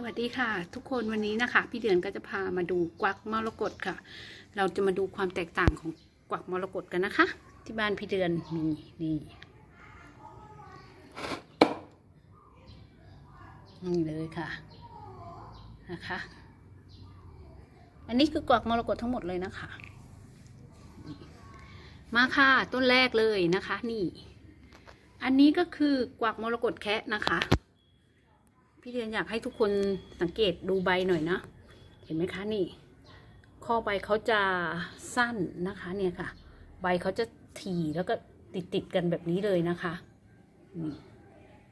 สวัสดีค่ะทุกคนวันนี้นะคะ พี่เดือนก็จะพามาดูกวักมรกตค่ะ เราจะมาดูความแตกต่างของกวักมรกตกันนะคะ ที่บ้านพี่เดือนมีนี่นี่เลยค่ะนะคะ อันนี้คือกวักมรกตทั้งหมดเลยนะคะ มาค่ะต้นแรกเลยนะคะ นี่ อันนี้ก็คือกวักมรกตแคะนะคะ พี่เรียนอยากให้ทุกคนสังเกตดูใบหน่อยนะ เห็นไหมคะนี่ ข้อใบเขาจะสั้นนะคะเนี่ยค่ะ ใบเขาจะถี่แล้วก็ติดติดๆกันแบบนี้เลยนะคะนี่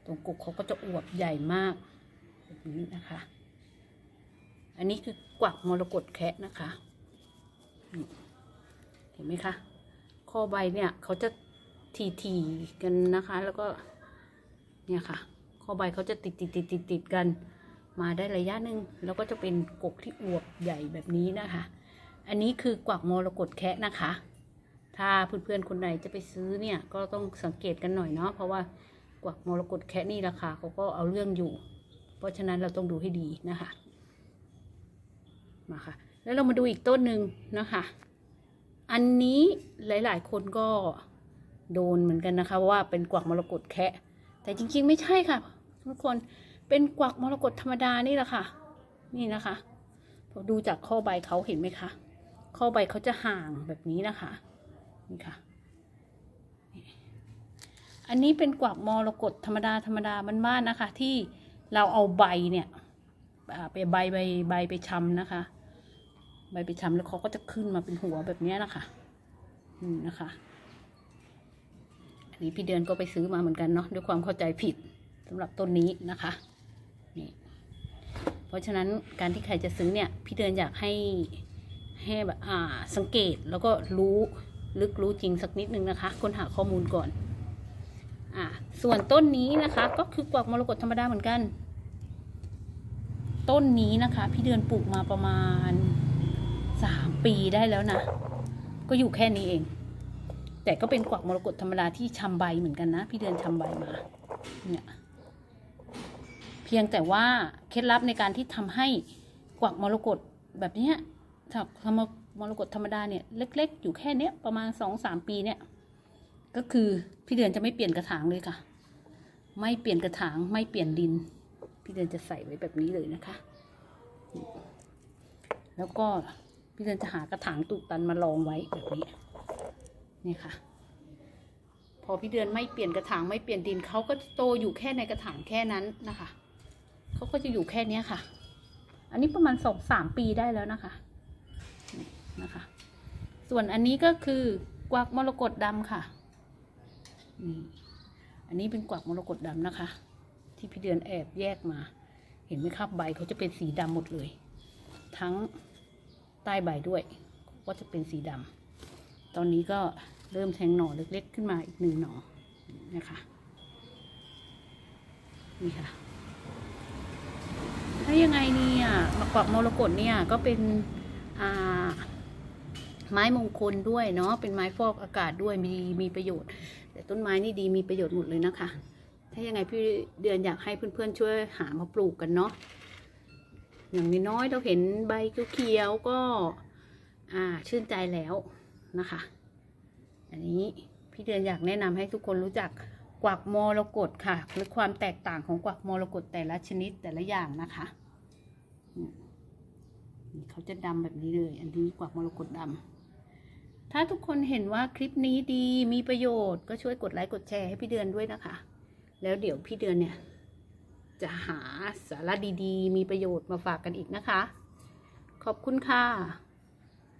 ตรงกุกเขาก็จะอวบใหญ่มากแบบนี้นะคะ อันนี้คือกวักมรกตแคะนะคะเห็นไหมคะ ข้อใบเนี่ยเขาจะถี่ๆกันนะคะ แล้วก็ เนี่ยค่ะ ข้อใบเขาจะติดติดติดติดติดกัน มาได้ระยะหนึ่งแล้วก็จะเป็นกกที่อวบใหญ่แบบนี้นะคะ อันนี้คือกวักมรกตแคะนะคะ ถ้าเพื่อนๆคนไหนจะไปซื้อเนี่ยก็ต้องสังเกตกันหน่อยเนาะเพราะว่ากวักมรกตแคะนี่ราคาเขาก็เอาเรื่องอยู่ เพราะฉะนั้นเราต้องดูให้ดีนะคะมาค่ะแล้วเรามาดูอีกต้นหนึ่งนะคะ อันนี้หลายๆ คนก็โดนเหมือนกันนะคะว่าเป็นกวักมรกตแคะแต่จริงๆ ไม่ใช่ค่ะ ทุกคนเป็นกวักมรกตธรรมดานี่แหละค่ะ นี่นะคะพอดูจากข้อใบเขาเห็นไหมคะข้อใบเขาจะห่างแบบนี้นะคะนี่ค่ะอันนี้เป็นกวักมรกตธรรมดาธรรมดาบ้านๆนะคะ ที่เราเอาใบเนี่ยไปใบใบใบไปชำนะคะ ใบไปชำแล้วเขาก็จะขึ้นมาเป็นหัวแบบนี้นะคะนี่นะคะ อันนี้พี่เดือนก็ไปซื้อมาเหมือนกันเนาะด้วยความเข้าใจผิด สำหรับต้นนี้นะคะนี่เพราะฉะนั้นการที่ใครจะซื้อเนี่ยพี่เดือนอยากให้ให้แบบอ่าสังเกตแล้วก็รู้ลึกรู้จริงสักนิดนึงนะคะ ค้นหาข้อมูลก่อนอ่าส่วนต้นนี้นะคะ ก็คือกวักมรกตธรรมดาเหมือนกัน ต้นนี้นะคะ พี่เดือนปลูกมาประมาณสามปีได้แล้วนะ ก็อยู่แค่นี้เอง แต่ก็เป็นกวักมรกตธรรมดาที่ชำใบเหมือนกันนะ พี่เดือนชำใบมา เนี่ย เพียงแต่ว่าเคล็ดลับในการที่ทำให้กวักมรกตแบบนี้ยถ้าทำมรกตธรรมดาเนี่ยเล็ก ๆ อยู่แค่เนี้ยประมาณสองสามปีเนี่ยก็คือพี่เดือนจะไม่เปลี่ยนกระถางเลยค่ะ ไม่เปลี่ยนกระถางไม่เปลี่ยนดิน พี่เดือนจะใส่ไว้แบบนี้เลยนะคะ แล้วก็พี่เดือนจะหากระถางตุกตันมาลองไว้แบบนี้นี่ค่ะ พอพี่เดือนไม่เปลี่ยนกระถางไม่เปลี่ยนดินเขาก็โตอยู่แค่ในกระถางแค่นั้นนะคะ เขาก็จะอยู่แค่นี้ค่ะ อันนี้ประมาณสองสามปีได้แล้วนะคะนี่นะคะ ส่วนอันนี้ก็คือกวักมรกตดำค่ะนี่อันนี้เป็นกวักมรกตดำนะคะ ที่พี่เดือนแอบแยกมา เห็นไหมครับใบเขาจะเป็นสีดำหมดเลย ทั้งใต้ใบด้วย ก็จะเป็นสีดำตอนนี้ก็เริ่มแทงหน่อเล็กๆ ขึ้นมาอีกหนึ่งหน่อนะคะ นี่ค่ะ ถ้ายังไงเนี่ยมะกวักมรกตเนี่ยก็เป็นไม้มงคลด้วยเนาะเป็นไม้ฟอกอากาศด้วยมีมีประโยชน์ แต่ต้นไม้นี่ดีมีประโยชน์หมดเลยนะคะ ถ้ายังไงพี่เดือนอยากให้เพื่อนๆช่วยหามาปลูกกันเนาะอย่างน้อยๆเราเห็นใบเขียวๆก็อ่าชื่นใจแล้วนะคะ อันนี้พี่เดือนอยากแนะนำให้ทุกคนรู้จัก กวักมรกตค่ะ หรือความแตกต่างของกวักมรกตแต่ละชนิดแต่ละอย่างนะคะนี่เขาจะดำแบบนี้เลย อันนี้กวักมรกตดำถ้าทุกคนเห็นว่าคลิปนี้ดีมีประโยชน์ก็ช่วยกดไลค์กดแชร์ให้พี่เดือนด้วยนะคะ แล้วเดี๋ยวพี่เดือนเนี่ย จะหาสาระดีๆ มีประโยชน์มาฝากกันอีกนะคะ ขอบคุณค่ะ